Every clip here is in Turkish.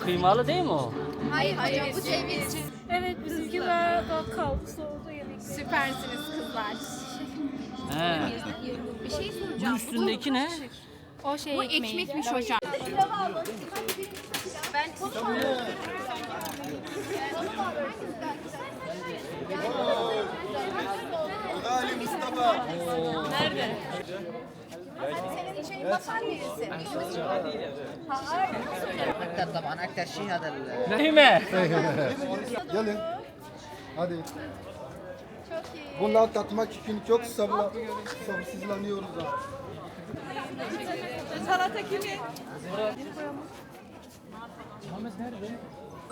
Kıymalı değil mi o? Hayır hayır bu ceviz. Evet bizimkiler bak kaldı soğudu yedik. Süpersiniz kızlar. He. Bir şey Bu soracağım. üstündeki ne? O şey Bu ekmekmiş hocam. Ben اكثر طبعا اكثر شيء هذا ال- Değil mi? Gelin. Hadi. Bunlar tatmak için çok sabır, sabırsızlanıyoruz. ha.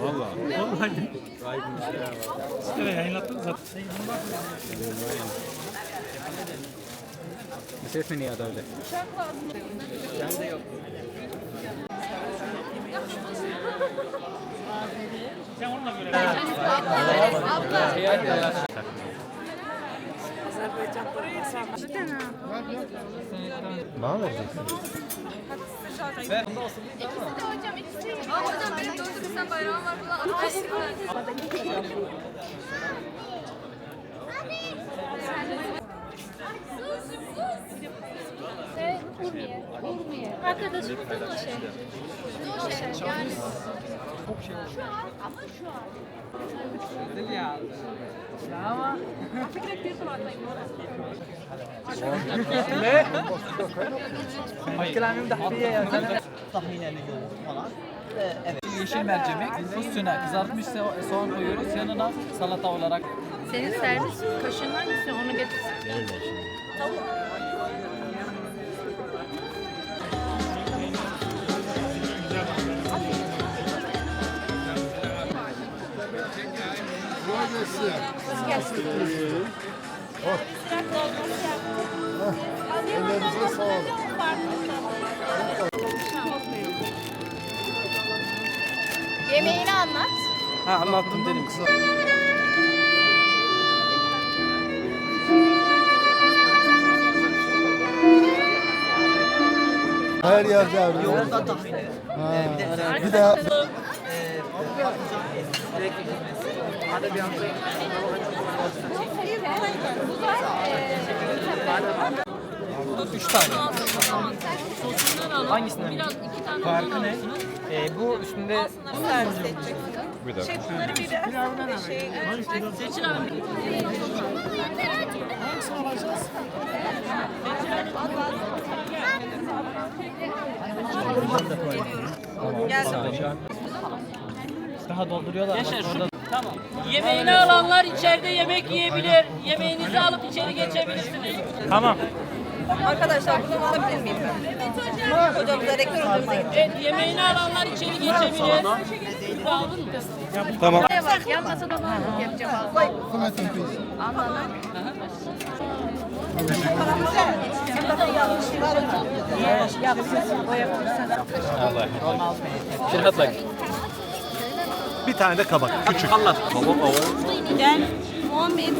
Valla. Vallahi. İşte yayınlattım zaten. Ses mi niye adamda? Ben de yok. Sen onunla göre. Abla, abla. Azerbaycan parası. Hocam ikisi. Aa hocam benim kısa bayrağım var. Urmiye. Arkadaşımız da o şey. O şey yani. Şu an ama şu an. Ne? Kelamim dahliye ya. Tahmineli yoğurt falan. Evet. Ee, yeşil mercimek, üstüne kızartmış soğan koyuyoruz. Yanına salata olarak. Senin servis kaşığın hangisi? Onu getir. Tavuk. Yemeğini anlat. Ha anlattım dedim kısa. Her yerde abi. Yoğurda tahini. Ha. Ee, bir de e, Burada üç tane. Hangisinden? Biraz iki tane Farkı ne? Ee, bu üstünde... Bir dakika. Şey bunları bir şey... Seçin abi. Hangisini alacağız? Daha dolduruyorlar. Yaşar şu. Tamam. Yemeğini alanlar içeride yemek yiyebilir. Yemeğinizi alıp içeri geçebilirsiniz. Tamam. Arkadaşlar bunu alabilir miyim ben? Hocam bize rektör hocamıza gidecek. Evet, yemeğini alanlar içeri geçebilir. Aldın mı? Bak yan masada ne yapacağım abi. Fırat'ın kızı. Bir tane de kabak. Küçük. Gel. 11